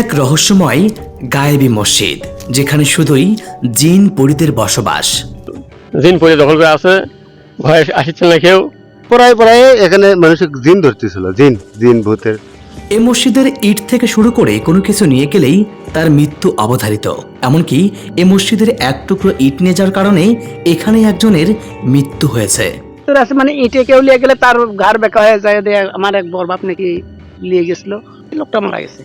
এক রহস্যময় গায়েবী মসজিদ যেখানে শুধুই জিন পরিদের বসবাস। দিন পরে দখল করে আছে ভয় আসছে না কেউ। প্রায় প্রায় এখানে মানুষের জিন ধরতেছিল জিন জিন ভূতের। এ মসজিদের ইট থেকে শুরু করে কোনো কিছু নিয়ে গেলেই তার মৃত্যু অবধারিত। এমনকি এ মসজিদের এক টুকরো ইট নিয়ে যাওয়ার কারণে এখানে একজনের মৃত্যু হয়েছে। আছে মানে ইটে কেউ লিয়ে গেলে তার ঘর বেকা হয়ে যায় আমার এক বর বাপ নাকি লিয়ে গেছিল লোকটা মারা গেছে।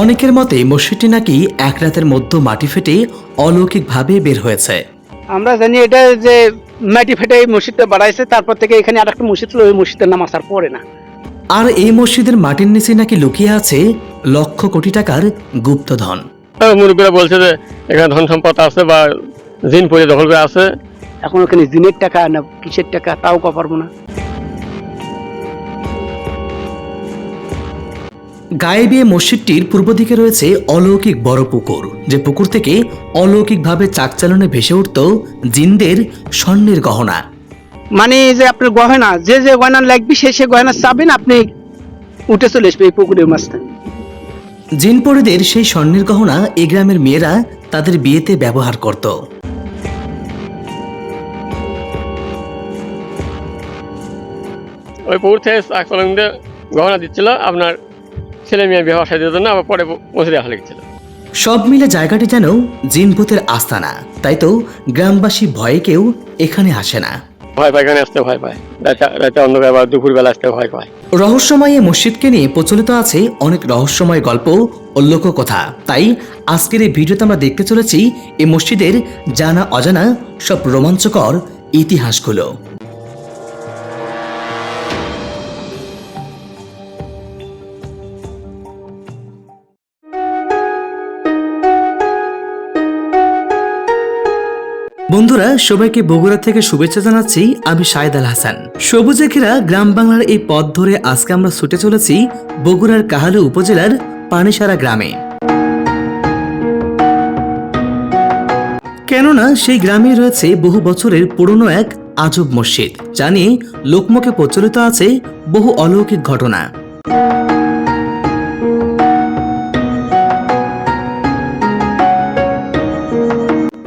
অনেকের মতে মসজিদটি নাকি এক রাতের মধ্যে মাটি ফেটে অলৌকিকভাবে বের হয়েছে। আমরা জানি এটা যে মাটি ফেটে এই মসজিদটা বাড়াইছে তারপর থেকে এখানে আর একটা মসজিদ ছিল ওই মসজিদের নাম আসার পরে না। আর এই মসজিদের মাটির নিচে নাকি লুকিয়ে আছে লক্ষ কোটি টাকার গুপ্তধন। মুরব্বীরা বলছে যে এখানে ধন সম্পদ আছে বা দিন পরে দখল করে আছে। এখন ওখানে জিনের টাকা না কিসের টাকা তাও কো পারব না গায়েবী মসজিদটির পূর্ব দিকে রয়েছে অলৌকিক বড় পুকুর যে পুকুর থেকে অলৌকিকভাবে চাকচালনে ভেসে উঠত জিনদের স্বর্ণের গহনা। মানে যে আপনার গহনা যে যে গয়না লাগবে সে সে গয়না চাবেন আপনি উঠে চলে আসবে এই পুকুরের মাঝখানে। জিনপরিদের সেই স্বর্ণের গহনা এই গ্রামের মেয়েরা তাদের বিয়েতে ব্যবহার করত। ওই পুকুর থেকে গহনা দিচ্ছিল আপনার ছেলে মেয়ে সাজিয়ে দিত না আবার পরে পৌঁছে দেওয়া লেগেছিল। সব মিলে জায়গাটি যেন জিনভূতের আস্তানা। তাই তো গ্রামবাসী ভয়ে কেউ এখানে আসে না। ভয় পায় এখানে আসতে ভয় পায়। রাতে রাতে অন্ধকার বা দুপুরবেলা আসতে ভয় পায়। রহস্যময় এই মসজিদকে নিয়ে প্রচলিত আছে অনেক রহস্যময় গল্প ও লোককথা। তাই আজকের এই ভিডিওতে আমরা দেখতে চলেছি এই মসজিদের জানা অজানা সব রোমাঞ্চকর ইতিহাসগুলো। বন্ধুরা, সবাইকে বগুড়া থেকে শুভেচ্ছা জানাচ্ছি। আমি শাহেদ আল হাসান। সবুজে ঘেরা গ্রাম বাংলার এই পথ ধরে আজকে আমরা ছুটে চলেছি বগুড়ার কাহালু উপজেলার পানিসারা গ্রামে। কেননা সেই গ্রামে রয়েছে বহু বছরের পুরনো এক আজব মসজিদ, যা নিয়ে লোকমুখে প্রচলিত আছে বহু অলৌকিক ঘটনা।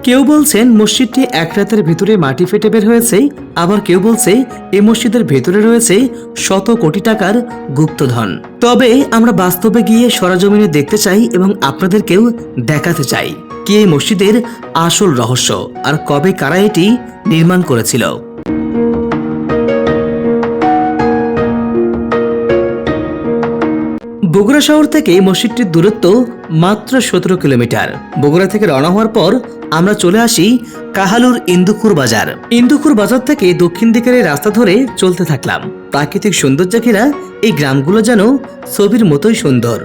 কেউ বলছেন মসজিদটি এক রাতের ভিতরে মাটি ফেটে বের হয়েছে, আবার কেউ বলছে এই মসজিদের ভেতরে রয়েছে শত কোটি টাকার গুপ্তধন। তবে আমরা বাস্তবে গিয়ে সরাজমিনে দেখতে চাই এবং আপনাদেরকেও দেখাতে চাই কি এই মসজিদের আসল রহস্য আর কবে কারা এটি নির্মাণ করেছিল। বগুড়া শহর থেকে মসজিদটির দূরত্ব মাত্র সতেরো কিলোমিটার। বগুড়া থেকে রওনা হওয়ার পর আমরা চলে আসি কাহালুর ইন্দুকুর বাজার। ইন্দুকুর বাজার থেকে দক্ষিণ দিকের রাস্তা ধরে চলতে থাকলাম। প্রাকৃতিক সৌন্দর্য ঘেরা এই গ্রামগুলো যেন ছবির মতোই সুন্দর।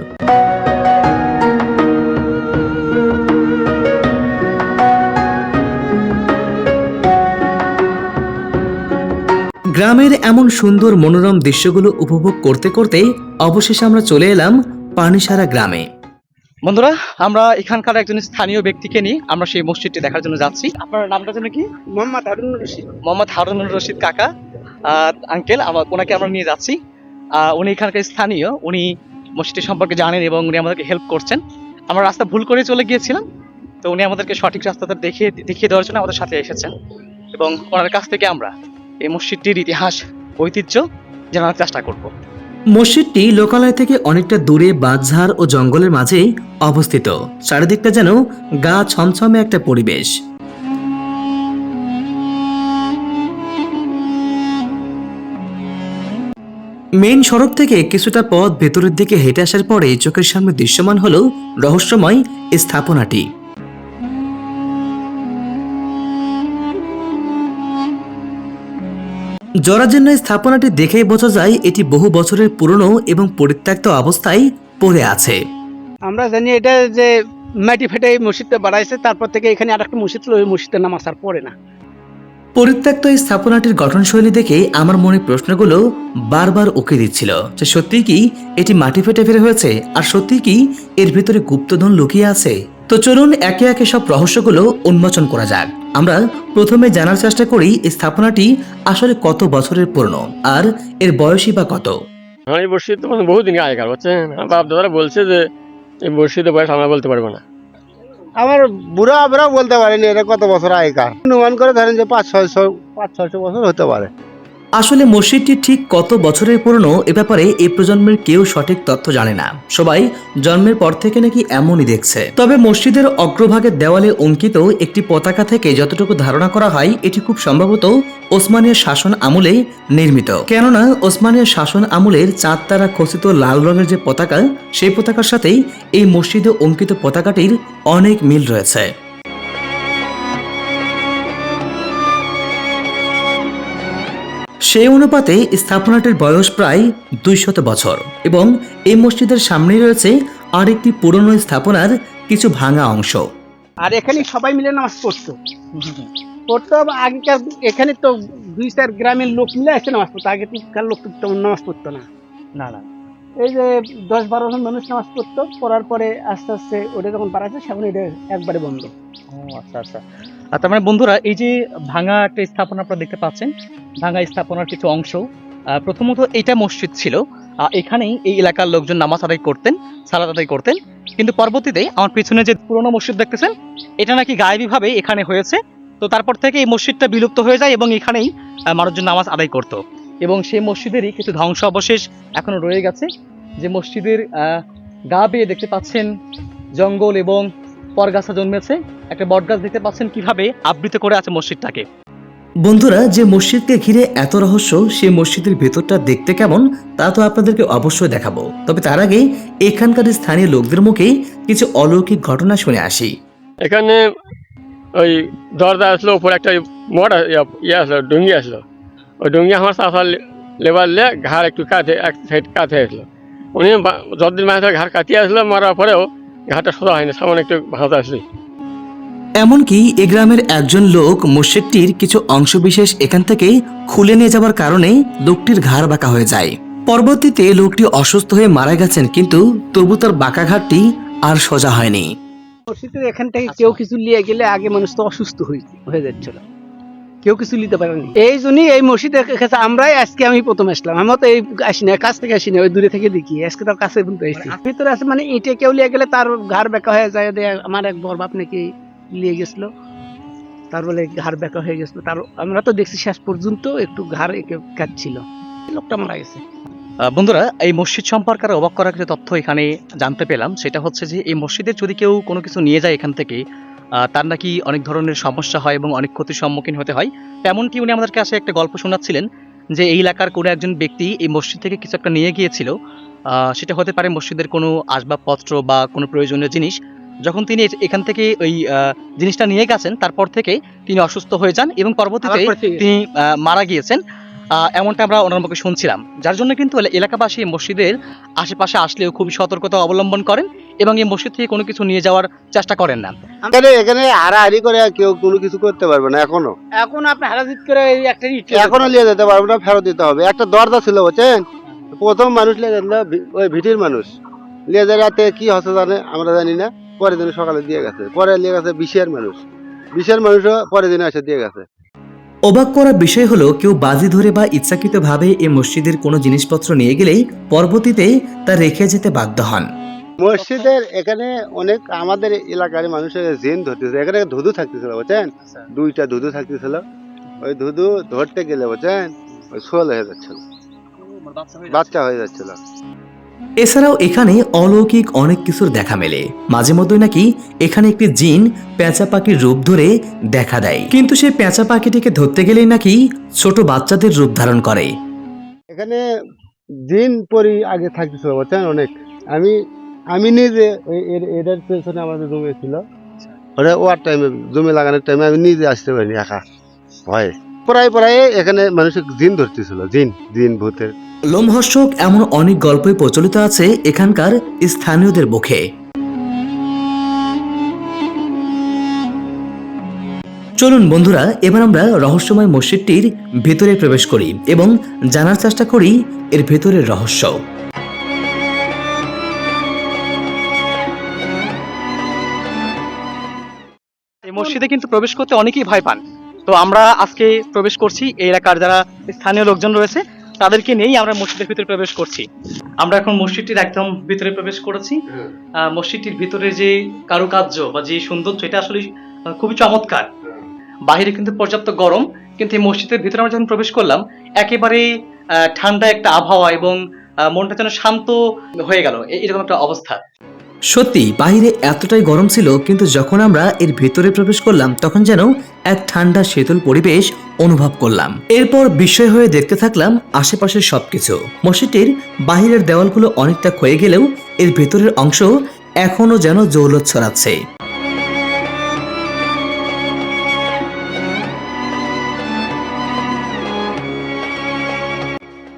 গ্রামের এমন সুন্দর মনোরম দৃশ্যগুলো উপভোগ করতে করতে অবশেষে আমরা চলে এলাম পানিসারা গ্রামে। বন্ধুরা আমরা এখানকার একজন স্থানীয় ব্যক্তিকে নিয়ে আমরা সেই মসজিদটি দেখার জন্য যাচ্ছি। আপনার নামটা যেন কি? মোহাম্মদ হারুন রশিদ। মোহাম্মদ হারুনুর রশিদ কাকা। আঙ্কেল আমার ওনাকে আমরা নিয়ে যাচ্ছি। উনি এখানকার স্থানীয় উনি মসজিদটি সম্পর্কে জানেন এবং উনি আমাদেরকে হেল্প করছেন। আমরা রাস্তা ভুল করে চলে গিয়েছিলাম তো উনি আমাদেরকে সঠিক রাস্তাটা দেখিয়ে দেখিয়ে দেওয়ার জন্য আমাদের সাথে এসেছেন এবং ওনার কাছ থেকে আমরা এই মসজিদটির ইতিহাস, ঐতিহ্য জানার চেষ্টা করব। মসজিদটি লোকালয় থেকে অনেকটা দূরে বাঁধঝাড় ও জঙ্গলের মাঝে অবস্থিত। চারিদিকটা যেন গা ছমছমে একটা পরিবেশ। মেইন সড়ক থেকে কিছুটা পথ ভেতরের দিকে হেঁটে আসার পরে চোখের সামনে দৃশ্যমান হল রহস্যময় স্থাপনাটি। জরাজীর্ণ এই স্থাপনাটি দেখেই বোঝা যায় এটি বহু বছরের পুরনো এবং পরিত্যক্ত অবস্থায় পড়ে আছে। আমরা জানি এটা যে মাটি ফেটে এই মসজিদটা বাড়াইছে তারপর থেকে এখানে আর একটা মসজিদ ছিল ওই মসজিদের নাম আসার পরে না। পরিত্যক্ত এই স্থাপনাটির গঠনশৈলী দেখে আমার মনে প্রশ্নগুলো বারবার উকে দিচ্ছিল যে সত্যি কি এটি মাটি ফেটে ফেরে হয়েছে আর সত্যি কি এর ভিতরে গুপ্তধন লুকিয়ে আছে? তো চলুন একে একে সব রহস্যগুলো উন্মোচন করা যাক। আমরা প্রথমে জানার চেষ্টা করি এই স্থাপনাটি আসলে কত বছরের পুরনো আর এর বয়সই বা কত? আমি বসছি তো মানে বহুদিন আগেকার বুঝছেন? আমার বাপ দাদারা বলছে যে এই মসজিদের বয়স আমরা বলতে পারব না। আমার বুড়া আমরা বলতে পারিনি এটা কত বছর আগেকার। অনুমান করে ধরেন যে পাঁচ ছয়শো পাঁচ ছয়শো বছর হতে পারে। আসলে মসজিদটি ঠিক কত বছরের পুরনো এ ব্যাপারে এই প্রজন্মের কেউ সঠিক তথ্য জানে না। সবাই জন্মের পর থেকে নাকি এমনই দেখছে। তবে মসজিদের অগ্রভাগের দেওয়ালে অঙ্কিত একটি পতাকা থেকে যতটুকু ধারণা করা হয়, এটি খুব সম্ভবত ওসমানীয় শাসন আমলে নির্মিত। কেননা ওসমানীয় শাসন আমলের চাঁদ তারা খচিত লাল রঙের যে পতাকা, সেই পতাকার সাথেই এই মসজিদে অঙ্কিত পতাকাটির অনেক মিল রয়েছে। সেই অনুপাতে স্থাপনাটির বয়স প্রায় দুইশত বছর এবং এই মসজিদের সামনে রয়েছে আরেকটি পুরনো স্থাপনার কিছু ভাঙা অংশ। আর এখানে সবাই মিলে নামাজ পড়তো। পড়তো আগেকার এখানে তো দুই চার গ্রামের লোক মিলে আসছে নামাজ পড়তো। আগেকার লোক তো নামাজ পড়তো না। না না। এই যে দশ বারো জন মানুষ নামাজ পড়তো পড়ার পরে আস্তে আস্তে ওটা যখন বাড়াচ্ছে সেখন এটা একবারে বন্ধ। ও আচ্ছা আচ্ছা। আর তার মানে বন্ধুরা এই যে ভাঙা একটা স্থাপনা আপনারা দেখতে পাচ্ছেন ভাঙা স্থাপনার কিছু অংশ। প্রথমত এটা মসজিদ ছিল। এখানেই এই এলাকার লোকজন নামাজ আদায় করতেন, সালাত আদায় করতেন। কিন্তু পরবর্তীতে আমার পিছনে যে পুরনো মসজিদ দেখতেছেন, এটা নাকি গায়েবীভাবে এখানে হয়েছে। তো তারপর থেকে এই মসজিদটা বিলুপ্ত হয়ে যায় এবং এখানেই মানুষজন নামাজ আদায় করত। এবং সেই মসজিদেরই কিছু ধ্বংস অবশেষ এখনও রয়ে গেছে। যে মসজিদের গা বেয়ে দেখতে পাচ্ছেন জঙ্গল এবং পরগাছা জন্মেছে। একটা বটগাছ দেখতে পাচ্ছেন কীভাবে আবৃত করে আছে মসজিদটাকে। বন্ধুরা, যে মসজিদকে ঘিরে এত রহস্য সেই মসজিদের ভেতরটা দেখতে কেমন, তা তো আপনাদেরকে অবশ্যই দেখাবো। তবে তার আগে এখানকার স্থানীয় লোকদের মুখে কিছু অলৌকিক ঘটনা শুনে আসি। এখানে ওই দরজা আসলো, উপরে একটা মোড় ইয়ে আসলো, ডুঙ্গি আসলো। ওই ডুঙ্গি আমার চাষার লেবার লে ঘাড় একটু কাঁধে, এক সাইড কাঁধে আসলো। উনি যতদিন মাঝে ঘাড় কাটিয়ে আসলো, মারার পরেও ঘাটটা সোজা হয়নি, সামনে একটু ভাঙতে আসলি। এমনকি এ গ্রামের একজন লোক মসজিদটির কিছু অংশবিশেষ এখান থেকে খুলে নিয়ে যাবার কারণে লোকটির ঘাড় বাঁকা হয়ে যায়। পরবর্তীতে লোকটি অসুস্থ হয়ে মারা গেছেন, কিন্তু তবু তার বাঁকা ঘাটটি আর সোজা হয়নি। এখান থেকে কেউ কিছু নিয়ে গেলে আগে মানুষ তো অসুস্থ হয়ে যাচ্ছিল। কেউ কিছু নিতে পারেনি। এই জন্যই এই কাছে আমরাই আজকে আমি প্রথম আসলাম। তো এই আসি না কাছ থেকে আসি না ওই দূরে থেকে দেখি। আজকে তো কাছে ভিতরে আছে মানে ইটে কেউ নিয়ে গেলে তার ঘাড় বেঁকা হয়ে যায় আমার এক বর বাপ নাকি নিয়ে গেছিল। তার বলে ঘাড় ব্যাকা হয়ে গেছিল। তার আমরা তো দেখছি শেষ পর্যন্ত একটু ঘাড় কাটছিল লোকটা মারা গেছে। বন্ধুরা, এই মসজিদ সম্পর্কে অবাক করার কিছু তথ্য এখানে জানতে পেলাম। সেটা হচ্ছে যে, এই মসজিদে যদি কেউ কোনো কিছু নিয়ে যায় এখান থেকে তার নাকি অনেক ধরনের সমস্যা হয় এবং অনেক ক্ষতির সম্মুখীন হতে হয়। তেমনটি উনি আমাদের কাছে একটা গল্প শোনাচ্ছিলেন যে, এই এলাকার কোনো একজন ব্যক্তি এই মসজিদ থেকে কিছু একটা নিয়ে গিয়েছিল। সেটা হতে পারে মসজিদের কোনো আসবাবপত্র বা কোনো প্রয়োজনীয় জিনিস। যখন তিনি এখান থেকে ওই জিনিসটা নিয়ে গেছেন তারপর থেকে তিনি অসুস্থ হয়ে যান এবং পরবর্তীতে তিনি মারা গিয়েছেন। এমনটা আমরা ওনার মুখে শুনছিলাম। যার জন্য কিন্তু এলাকাবাসী মসজিদের আশেপাশে আসলেও খুবই সতর্কতা অবলম্বন করেন এবং এই মসজিদ থেকে কোনো কিছু নিয়ে যাওয়ার চেষ্টা করেন না। এখানে এখানে হারাহারি করে কেউ কোনো কিছু করতে পারবে না এখনও? এখন আপনি হারাজিত করে একটা এখনও নিয়ে যেতে পারবে না ফেরত দিতে হবে। একটা দরজা ছিল বুঝছেন? প্রথম মানুষ নিয়ে গেছিল ওই ভিটির মানুষ। নিয়ে যায় কি হচ্ছে জানে? আমরা জানি না। পরের দিন সকালে দিয়ে গেছে। পরে নিয়ে গেছে বিশের মানুষ। বিশের মানুষও পরের দিনে এসে দিয়ে গেছে। অবাক করার বিষয় হলো কেউ বাজি ধরে বা ইচ্ছাকৃতভাবে এই মসজিদের কোনো জিনিসপত্র নিয়ে গেলেই পরবর্তীতে তা রেখে যেতে বাধ্য হন। মসজিদের এখানে অনেক আমাদের এলাকার মানুষের জিন ধরতেছিল। এখানে ধুধু থাকতেছিল বুঝছেন? দুইটা ধুধু থাকতেছিল। ওই ধুধু ধরতে গেলে বুঝছেন? ওই সোল হয়ে যাচ্ছিল। বাচ্চা হয়ে যাচ্ছিল। এছাড়াও এখানে অলৌকিক অনেক কিছুর দেখা মেলে। মাঝে মধ্যে নাকি এখানে একটি জিন পেঁচা পাখির রূপ ধরে দেখা দেয়। কিন্তু সেই পেঁচা পাখিটিকে ধরতে গেলেই নাকি ছোট বাচ্চাদের রূপ ধারণ করে। এখানে দিন পরি আগে থাকতেছিল বুঝছেন? অনেক। আমি আমি নিজে ওই এর এটার পেছনে আমাদের জমি ছিল। ওটা ওয়ার টাইমে জমি লাগানোর টাইমে আমি নিজে আসতে পারিনি একা। ভয়ে। প্রায় প্রায় এখানে মানুষের জিন ধরতেছিল জিন জিন ভূতের। লোমহর্ষক এমন অনেক গল্পই প্রচলিত আছে এখানকার স্থানীয়দের মুখে। চলুন বন্ধুরা এবার আমরা রহস্যময় মসজিদটির ভেতরে প্রবেশ করি এবং জানার চেষ্টা করি এর ভেতরের রহস্য। এই মসজিদে কিন্তু প্রবেশ করতে অনেকেই ভয় পান। তো আমরা আজকে প্রবেশ করছি এই এলাকার যারা স্থানীয় লোকজন রয়েছে তাদেরকে নিয়েই আমরা মসজিদের ভিতরে প্রবেশ করছি। আমরা এখন মসজিদটির একদম ভিতরে প্রবেশ করেছি। আহ, মসজিদটির ভিতরে যে কারুকার্য বা যে সৌন্দর্য এটা আসলে খুবই চমৎকার। বাইরে কিন্তু পর্যাপ্ত গরম কিন্তু এই মসজিদের ভিতরে আমরা যখন প্রবেশ করলাম একেবারে আহ, ঠান্ডা একটা আবহাওয়া এবং মনটা যেন শান্ত হয়ে গেল। এরকম একটা অবস্থা। সত্যি, বাইরে এতটাই গরম ছিল, কিন্তু যখন আমরা এর ভেতরে প্রবেশ করলাম, তখন যেন এক ঠান্ডা শীতল পরিবেশ অনুভব করলাম। এরপর বিস্ময় হয়ে দেখতে থাকলাম আশেপাশের সবকিছু। মসজিদটির বাহিরের দেওয়ালগুলো অনেকটা ক্ষয়ে গেলেও এর ভেতরের অংশ এখনও যেন জৌলত ছড়াচ্ছে।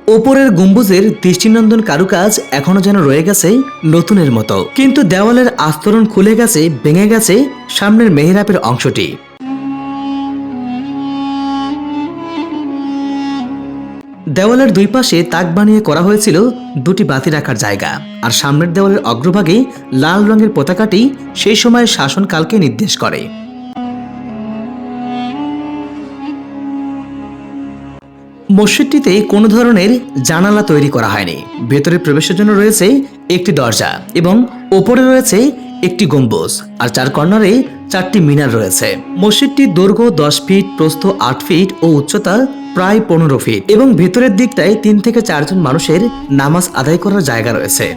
ওপরের গম্বুজের দৃষ্টিনন্দন কারুকাজ এখনও যেন রয়ে গেছে নতুনের মতো। কিন্তু দেওয়ালের আস্তরণ খুলে গেছে, ভেঙে গেছে সামনের মেহরাবের অংশটি। দেওয়ালের দুই পাশে তাক বানিয়ে করা হয়েছিল দুটি বাতি রাখার জায়গা, আর সামনের দেওয়ালের অগ্রভাগে লাল রঙের পতাকাটি সেই সময়ের শাসনকালকে নির্দেশ করে। মসজিদটিতে কোনো ধরনের জানালা তৈরি করা হয়নি। ভেতরে প্রবেশের জন্য রয়েছে একটি দরজা এবং ওপরে রয়েছে একটি গম্বুজ আর চার কর্নারে চারটি মিনার রয়েছে। মসজিদটির দৈর্ঘ্য দশ ফিট, প্রস্থ আট ফিট ও উচ্চতা প্রায় পনেরো ফিট এবং ভেতরের দিকটায় তিন থেকে চারজন মানুষের নামাজ আদায় করার জায়গা রয়েছে।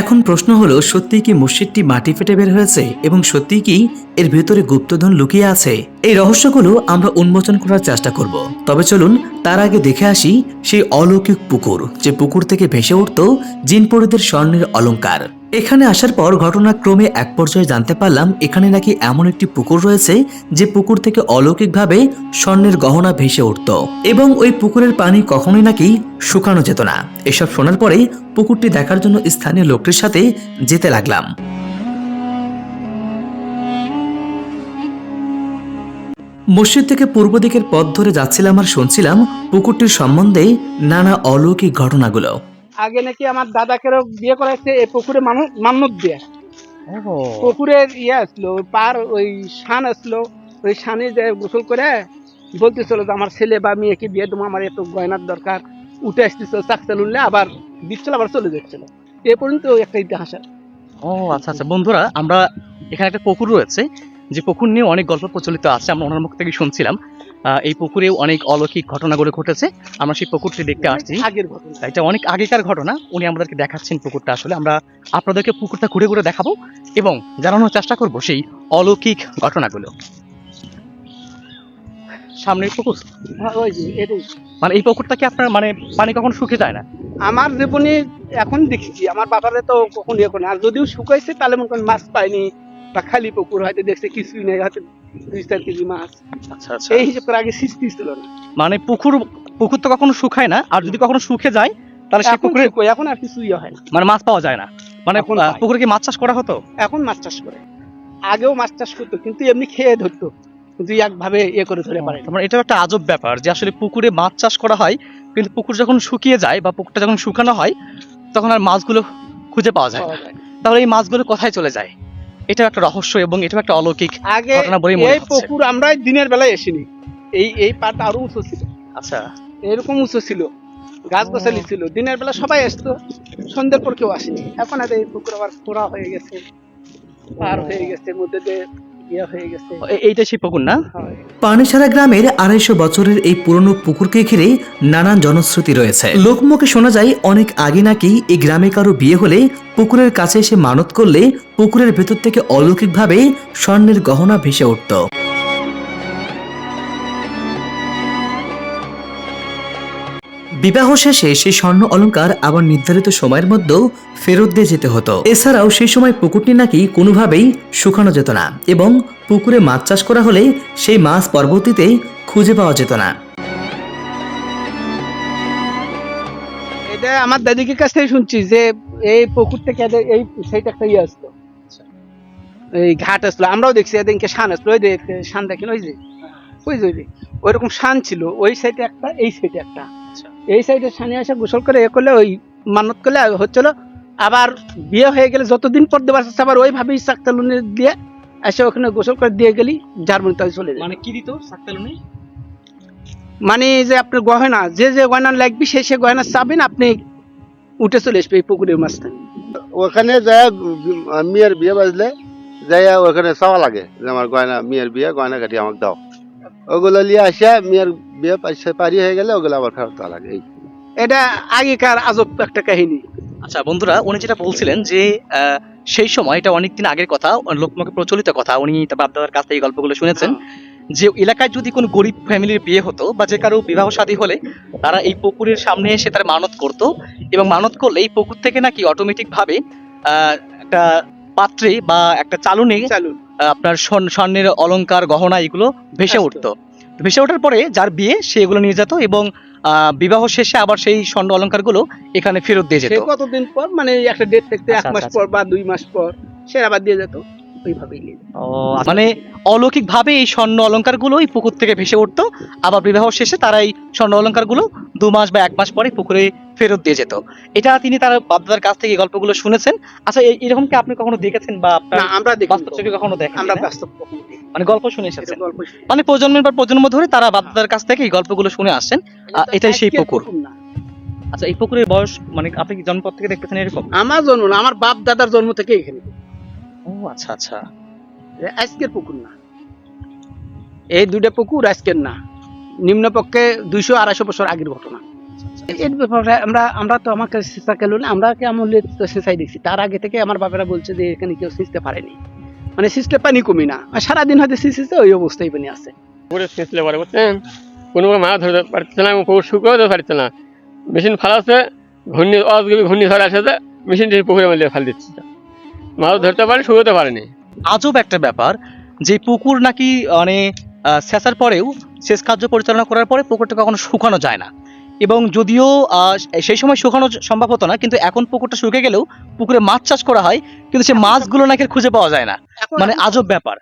এখন প্রশ্ন হলো সত্যি কি মসজিদটি মাটি ফেটে বের হয়েছে এবং সত্যি কি এর ভেতরে গুপ্তধন লুকিয়ে আছে? এই রহস্যগুলো আমরা উন্মোচন করার চেষ্টা করব। তবে চলুন, তার আগে দেখে আসি সেই অলৌকিক পুকুর, যে পুকুর থেকে ভেসে উঠত জিনপরিদের স্বর্ণের অলংকার এখানে আসার পর ঘটনাক্রমে এক পর্যায়ে জানতে পারলাম, এখানে নাকি এমন একটি পুকুর রয়েছে যে পুকুর থেকে অলৌকিকভাবে স্বর্ণের গহনা ভেসে উঠত এবং ওই পুকুরের পানি কখনোই নাকি শুকানো যেত না। এসব শোনার পরে পুকুরটি দেখার জন্য স্থানীয় লোকটির সাথে যেতে লাগলাম। মসজিদ থেকে পূর্ব দিকের পথ ধরে যাচ্ছিলাম আর শুনছিলাম পুকুরটির সম্বন্ধে নানা অলৌকিক ঘটনাগুলো। আগে নাকি আমার দাদাকেরও বিয়ে করাইছে এই পুকুরে মানুষ মান্নত দিয়ে। পুকুরের ইয়ে আসলো পার ওই শান আসলো ওই শানে যে গোসল করে বলতেছিল যে আমার ছেলে বা মেয়েকে বিয়ে দেবো? আমার এত গয়নার দরকার। উঠে আসতেছিল চাকচাল উঠলে আবার দিচ্ছিল আবার চলে যাচ্ছিল। এ পর্যন্ত একটা ইতিহাস আছে। ও আচ্ছা আচ্ছা। বন্ধুরা আমরা এখানে একটা পুকুর রয়েছে। যে পুকুর নিয়ে অনেক গল্প প্রচলিত আছে আমরা ওনার মুখ থেকে শুনছিলাম। এই পুকুরে অনেক অলৌকিক ঘটনাগুলো ঘটেছে। আমরা সেই পুকুরটি দেখতে আসছি। আগের ঘটনা। এটা অনেক আগেকার ঘটনা। উনি আমাদেরকে দেখাচ্ছেন পুকুরটা। আসলে আমরা আপনাদেরকে পুকুরটা ঘুরে ঘুরে দেখাবো এবং জানানোর চেষ্টা করব সেই অলৌকিক ঘটনাগুলো। সামনের পুকুর? হ্যাঁ, মানে এই পুকুরটা কি আপনার মানে পানি কখনো শুকিয়ে যায় না? আমার জীবনে এখন দেখছি আমার বাবারে তো কখন ইয়ে আর যদিও শুকাইছে তাহলে মনে করেন মাছ পাইনি বা খালি পুকুর হয়তো দেখছে কিছুই নেই হয়তো দুই চার কেজি মাছ। আচ্ছা আচ্ছা। এই হিসেব করে আগে সৃষ্টি ছিল না। মানে পুকুর পুকুর তো কখনো শুকায় না আর যদি কখনো শুকে যায় তাহলে সেই পুকুরে এখন আর কিছু ইয়ে হয় না। মানে মাছ পাওয়া যায় না। মানে পুকুরে কি মাছ চাষ করা হতো? এখন মাছ চাষ করে। আগেও মাছ চাষ করতো কিন্তু এমনি খেয়ে ধরতো। দুই একভাবে ইয়ে করে ধরে পারে। মানে এটাও একটা আজব ব্যাপার যে আসলে পুকুরে মাছ চাষ করা হয় কিন্তু পুকুর যখন শুকিয়ে যায় বা পুকুরটা যখন শুকানো হয় তখন আর মাছগুলো খুঁজে পাওয়া যায় পাওয়া যায় না। তাহলে এই মাছগুলো কোথায় চলে যায়? এটাও একটা রহস্য এবং এটা একটা অলৌকিক আগে ঘটনা বলেই মনে এই পুকুর আমরা দিনের বেলায় আসিনি এই এই পাট আরও উঁচু ছিল। আচ্ছা। এরকম উঁচু ছিল। গাছ গাছালি ছিল। দিনের বেলা সবাই আসতো। সন্ধ্যের পর কেউ আসেনি। এখন আর এই পুকুর আবার খোঁড়া হয়ে গেছে। পার হয়ে গেছে। মধ্যে দিয়ে ইয়ে হয়ে গেছে। এইটা সেই পুকুর না। পানিসারা গ্রামের আড়াইশো বছরের এই পুরনো পুকুরকে ঘিরে নানান জনশ্রুতি রয়েছে। লোকমুখে শোনা যায় অনেক আগে নাকি এই গ্রামে কারও বিয়ে হলে পুকুরের কাছে এসে মানত করলে পুকুরের ভেতর থেকে অলৌকিকভাবে স্বর্ণের গহনা ভেসে উঠত। বিবাহ শেষে সেই স্বর্ণ অলংকার আবার নির্ধারিত সময়ের মধ্যেও ফেরত দিয়ে যেতে হতো। এছাড়াও সেই সময় পুকুরটি নাকি কোনোভাবেই শুকানো যেত না এবং পুকুরে মাছ চাষ করা হলে সেই মাছ পরবর্তীতে খুঁজে পাওয়া যেত না। এটা আমার দাদিকে কাছ থেকে শুনছি যে এই পুকুর থেকে এই সেইটা একটা ইয়ে আসতো। এই ঘাট আসলো, আমরাও দেখছি এদিনকে শান আসলো, ওই যে শান দেখেন, ওই যে ওই যে ওই যে, ওইরকম শান ছিল, ওই সাইডে একটা, এই সাইডে একটা। এই সাইডে শানে এসে গোসল করে এ করলে ওই মানত করলে হচ্ছিল আবার বিয়ে হয়ে গেলে যতদিন পর দেবার আছে আবার ওইভাবেই চাকতালুনে দিয়ে এসে ওখানে গোসল করে দিয়ে গেলি জার্মানি তাই চলে যায় মানে কি দিত সাকতালুনে মানে যে আপনার গয়না যে যে গয়না লাগবে সে সে গয়না চাবেন আপনি উঠে চলে আসবে এই পুকুরের মাঝখানে। ওখানে যায় মেয়ের বিয়ে বাজলে যাই ওখানে চাওয়া লাগে যে আমার গয়না মেয়ের বিয়ে গয়না কাটি আমাকে দাও। ওগুলো নিয়ে আসিয়া মেয়ের বিয়ে পারি হয়ে গেলে ওগুলো আবার ফেরত দেওয়া লাগে। এই এটা আগেকার আজব একটা কাহিনী। আচ্ছা বন্ধুরা উনি যেটা বলছিলেন যে সেই সময় এটা অনেকদিন আগের কথা লোকমুখে প্রচলিত কথা উনি বাপদাদার কাছ থেকে এই গল্পগুলো শুনেছেন যে এলাকায় যদি কোনো গরিব ফ্যামিলির বিয়ে হতো বা যে কারও বিবাহ শাদী হলে তারা এই পুকুরের সামনে এসে তার মানত করত এবং মানত করলে এই পুকুর থেকে নাকি অটোমেটিক ভাবে আহ, একটা পাত্রে বা একটা চালুনে চালু আপনার স্বর্ণের অলংকার গহনা এগুলো ভেসে উঠতো। ভেসে ওঠার পরে যার বিয়ে সে এগুলো নিয়ে যেত এবং আহ, বিবাহ শেষে আবার সেই স্বর্ণ অলঙ্কারগুলো এখানে ফেরত দিয়ে যেত। কতদিন পর? মানে একটা ডেট থাকতে এক আচ্ছা, মাস আচ্ছা, পর বা দুই মাস পর সে আবার দিয়ে যেত মানে অলৌকিক ভাবে এই স্বর্ণ অলঙ্কারগুলো এই পুকুর থেকে ভেসে উঠতো আবার বিবাহ শেষে তারা এই স্বর্ণ অলঙ্কারগুলো দু মাস বা এক মাস পরে পুকুরে ফেরত দিয়ে যেত। এটা তিনি তার বাপদাদার কাছ থেকে গল্পগুলো শুনেছেন। আচ্ছা এই- এরকম কি আপনি কখনো দেখেছেন বা না আমরা বাস্তব চোখে কখনো দেখেন আমরা বাস্তব মানে গল্প শুনে এসেছেন। মানে প্রজন্মের পর প্রজন্ম ধরে তারা বাপদাদার কাছ থেকে এই গল্পগুলো শুনে আসছেন। এটাই সেই পুকুর। আচ্ছা এই পুকুরের বয়স মানে আপনি কি জন্মপর থেকে দেখতেছেন এরকম? আমার জন্ম না আমার বাপ দাদার জন্ম থেকে এখানে। ও আচ্ছা আচ্ছা। আজকের পুকুর না। এই দুইটা পুকুর আজকের না। নিম্নপক্ষে দুইশো আড়াইশো বছর আগের ঘটনা। এর ব্যাপারে আমরা আমরা তো আমাকে সিসা কেন আমরা কে আমলে তো সিসাই দেখছি তার আগে থেকে আমার বাবারা বলছে যে এখানে কেউ সিঁচতে পারেনি। মানে সিস্টে পানি কমি না। আর সারাদিন হয়তো সিসিতে ওই অবস্থায় পানি আছে। পুকুরে পারে বুঝছেন? কোনো মাছ ধরতে পারছে না পুকুর পারছে না। মেশিন ফালাচ্ছে ঘূর্ণি অজগবি আসে মেশিনটি পুকুরে মেলে ফেল দিচ্ছে। মাছ ধরতে পারে শুকোতে পারেনি। আজব একটা ব্যাপার যে পুকুর নাকি মানে সেচার পরেও সেচ কার্য পরিচালনা করার পরে পুকুরটা কখনো শুকানো যায় না। এবং যদিও আহ, সেই সময় শুকানো সম্ভব হতো না কিন্তু এখন পুকুরটা শুকে গেলেও পুকুরে মাছ চাষ করা হয় কিন্তু সে মাছগুলো নাকি আর খুঁজে পাওয়া যায় না। মানে আজব ব্যাপার।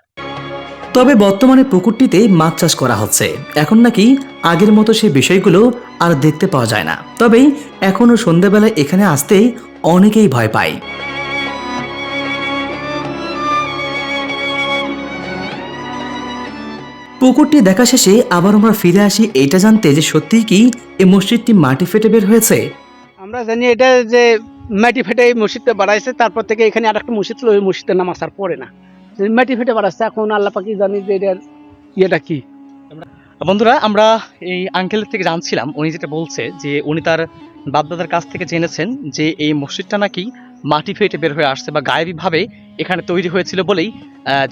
তবে বর্তমানে পুকুরটিতে মাছ চাষ করা হচ্ছে। এখন নাকি আগের মতো সে বিষয়গুলো আর দেখতে পাওয়া যায় না। তবে এখনও সন্ধ্যাবেলায় এখানে আসতে অনেকেই ভয় পায়। পুকুরটি দেখা শেষে আবার আমরা ফিরে আসি। এটা জানতে যে সত্যিই কি এই মসজিদটি মাটি ফেটে বের হয়েছে? আমরা জানি এটা যে মাটি ফেটে এই মসজিদটা বাড়াইছে তারপর থেকে এখানে আর একটা মসজিদ ছিল ওই মসজিদের নাম আসার পরে না। মাটি ফেটে বাড়াচ্ছে এখন আল্লাহ পাকি জানি যে এটার ইয়েটা কি? বন্ধুরা আমরা এই আঙ্কেলের থেকে জানছিলাম উনি যেটা বলছে যে উনি তার বাপদাদার কাছ থেকে জেনেছেন যে এই মসজিদটা নাকি মাটি ফেটে বের হয়ে আসছে বা গায়েবীভাবে এখানে তৈরি হয়েছিল বলেই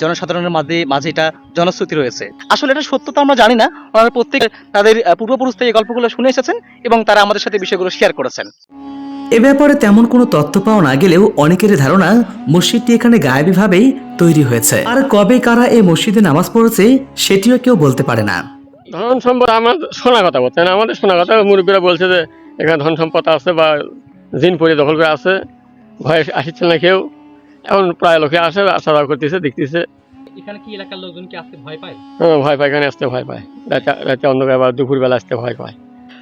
জনসাধারণের মাঝে মাঝে এটা জনশ্রুতি রয়েছে। আসলে এটা সত্যতা আমরা জানি না ওনারা প্রত্যেক তাদের পূর্বপুরুষ থেকে গল্পগুলো শুনে এসেছেন এবং তারা আমাদের সাথে বিষয়গুলো শেয়ার করেছেন। এ ব্যাপারে তেমন কোনো তথ্য পাওয়া না গেলেও অনেকের ধারণা মসজিদটি এখানে গায়েবীভাবেই তৈরি হয়েছে। আর কবে কারা এই মসজিদে নামাজ পড়েছে সেটিও কেউ বলতে পারে না। ধন সম্পদ আমার শোনা কথা বলছেন আমাদের শোনা কথা মুরব্বীরা বলছে যে এখানে ধন সম্পদ আছে বা জিন পরি দখল করে আছে। ভয়ে আসছে না কেউ। এখন প্রায় লোকে আসে আসা যাওয়া করতেছে দেখতেছে। এখানে কি এলাকার লোকজন কি আসতে ভয় পায়? হ্যাঁ, ভয় পায় এখানে আসতে ভয় পায়। রাতে রাতে অন্ধকার বা দুপুরবেলা আসতে ভয় পায়।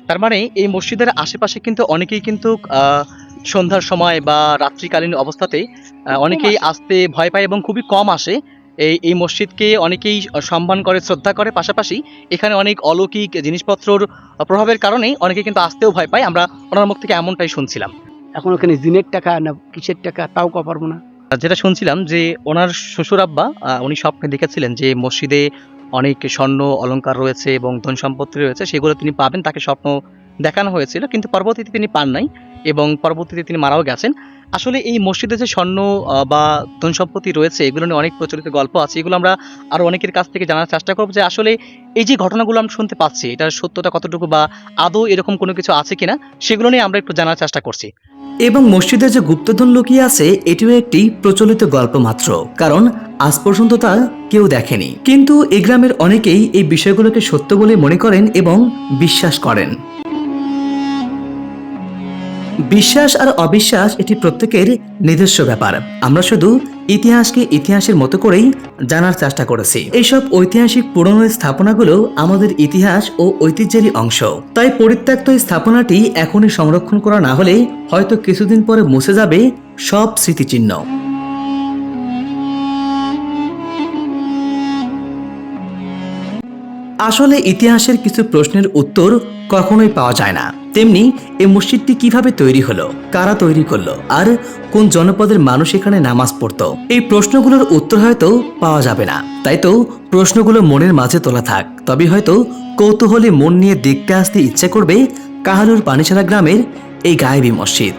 তার মানে এই মসজিদের আশেপাশে কিন্তু অনেকেই কিন্তু আহ, সন্ধ্যার সময় বা রাত্রিকালীন অবস্থাতে আহ, অনেকেই আসতে ভয় পায় এবং খুবই কম আসে। এই এই মসজিদকে অনেকেই সম্মান করে শ্রদ্ধা করে। পাশাপাশি এখানে অনেক অলৌকিক জিনিসপত্রর প্রভাবের কারণেই অনেকে কিন্তু আসতেও ভয় পায়। আমরা ওনার মুখ থেকে এমনটাই শুনছিলাম। এখন ওখানে জিনের টাকা না কিসের টাকা, তাও কো পারব না। যেটা শুনছিলাম যে ওনার শ্বশুর আব্বা উনি স্বপ্নে দেখেছিলেন যে মসজিদে অনেক স্বর্ণ অলংকার রয়েছে এবং ধন সম্পত্তি রয়েছে, সেগুলো তিনি পাবেন, তাকে স্বপ্ন দেখানো হয়েছিল, কিন্তু পরবর্তীতে তিনি পান নাই এবং পরবর্তীতে তিনি মারাও গেছেন। আসলে এই মসজিদে যে স্বর্ণ বা ধন সম্পত্তি রয়েছে, এগুলো নিয়ে অনেক প্রচলিত গল্প আছে, এগুলো আমরা আরও অনেকের কাছ থেকে জানার চেষ্টা করব যে আসলে এই যে ঘটনাগুলো আমরা শুনতে পাচ্ছি, এটার সত্যতা কতটুকু বা আদৌ এরকম কোনো কিছু আছে কিনা, সেগুলো নিয়ে আমরা একটু জানার চেষ্টা করছি। এবং মসজিদে যে গুপ্তধন লুকিয়ে আছে, এটিও একটি প্রচলিত গল্প মাত্র। কারণ আজ পর্যন্ত তা কেউ দেখেনি। কিন্তু এই গ্রামের অনেকেই এই বিষয়গুলোকে সত্য বলে মনে করেন এবং বিশ্বাস করেন। বিশ্বাস আর অবিশ্বাস এটি প্রত্যেকের নিজস্ব ব্যাপার। আমরা শুধু ইতিহাসকে ইতিহাসের মতো করেই জানার চেষ্টা করেছি। এইসব ঐতিহাসিক পুরনো স্থাপনাগুলো আমাদের ইতিহাস ও ঐতিহ্যেরই অংশ। তাই পরিত্যক্ত স্থাপনাটি এখনই সংরক্ষণ করা না হলে হয়তো কিছুদিন পরে মুছে যাবে সব স্মৃতিচিহ্ন। আসলে ইতিহাসের কিছু প্রশ্নের উত্তর কখনোই পাওয়া যায় না। তেমনি এই মসজিদটি কীভাবে তৈরি হলো? কারা তৈরি করল? আর কোন জনপদের মানুষ এখানে নামাজ পড়ত? এই প্রশ্নগুলোর উত্তর হয়তো পাওয়া যাবে না। তাই তো প্রশ্নগুলো মনের মাঝে তোলা থাক। তবে হয়তো কৌতূহলী মন নিয়ে দেখতে আসতে ইচ্ছে করবে কাহালুর পানিছাড়া গ্রামের এই গায়েবী মসজিদ।